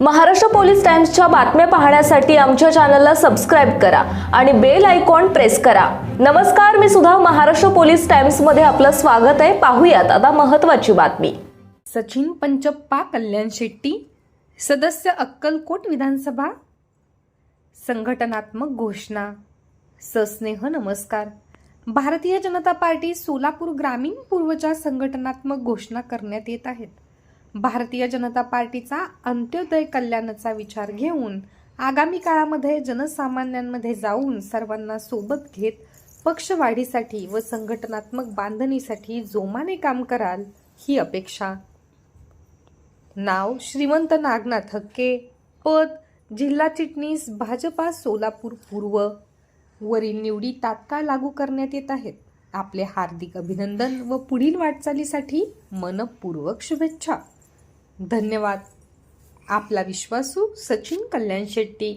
Maharashtra police टाइम्सच्या बातम्या पाहण्यासाठी आमच्या चॅनलला सबस्क्राईब करा आणि बेल आयकॉन प्रेस करा. नमस्कार मी सुद्धा महाराष्ट्र पोलीस टाइम्समध्ये आपलं स्वागत आहे. पाहूयात आता महत्वाची बातमी. सचिन पंचप्पा कल्याण शेट्टी सदस्य अक्कलकोट विधानसभा संघटनात्मक घोषणा सस्नेह नमस्कार. भारतीय जनता पार्टी सोलापूर ग्रामीण पूर्वच्या संघटनात्मक घोषणा करण्यात येत आहेत. भारतीय जनता पार्टीचा अंत्योदय कल्याणाचा विचार घेऊन आगामी काळामध्ये जनसामान्यांमध्ये जाऊन सर्वांना सोबत घेत पक्षवाढीसाठी व संघटनात्मक बांधणीसाठी जोमाने काम कराल ही अपेक्षा. नाव श्रीमंत नागनाथ हक्के पद जिल्हा चिटणीस भाजपा सोलापूर पूर्व. वरील निवडी तात्काळ लागू करण्यात येत आहेत. आपले हार्दिक अभिनंदन व पुढील वाटचालीसाठी मनपूर्वक शुभेच्छा. धन्यवाद. आपला विश्वासू सचिन कल्याण शेट्टी.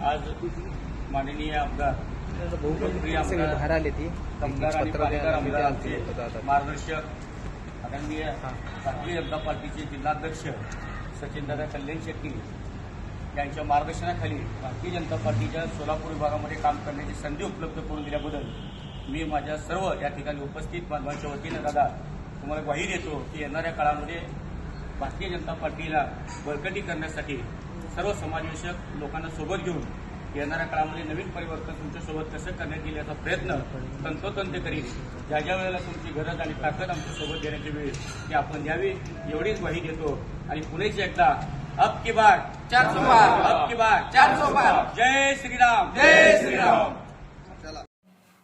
आज माननीय आमदार आमदार आले ती आमदार आमचे मार्गदर्शक आदरणीय भारतीय जनता पार्टीचे जिल्हाध्यक्ष सचिनदादा कल्याण शेट्टी यांच्या मार्गदर्शनाखाली भारतीय जनता पार्टीच्या सोलापूर विभागामध्ये काम करण्याची संधी उपलब्ध करून दिल्याबद्दल मी माझ्या सर्व या ठिकाणी उपस्थित बांधवांच्या वतीनं दादा तुम्हाला ग्वाही देतो की येणाऱ्या काळामध्ये भारतीय जनता पार्टीला बळकटी करण्यासाठी सर्व समाजविषयक लोकांना सोबत घेऊन येणाऱ्या काळामध्ये नवीन परिवर्तन तुमच्यासोबत कसं करण्यात येईल याचा प्रयत्न तंतोतंत करीन. ज्या ज्या वेळेला तुमची गरज आणि ताकद आमच्यासोबत देण्याची वेळ ती आपण द्यावी एवढीच ग्वाही देतो. आणि पुणेच एकदा अब की बार चार सौ अब की बार चार सौ जय श्रीराम. जय श्री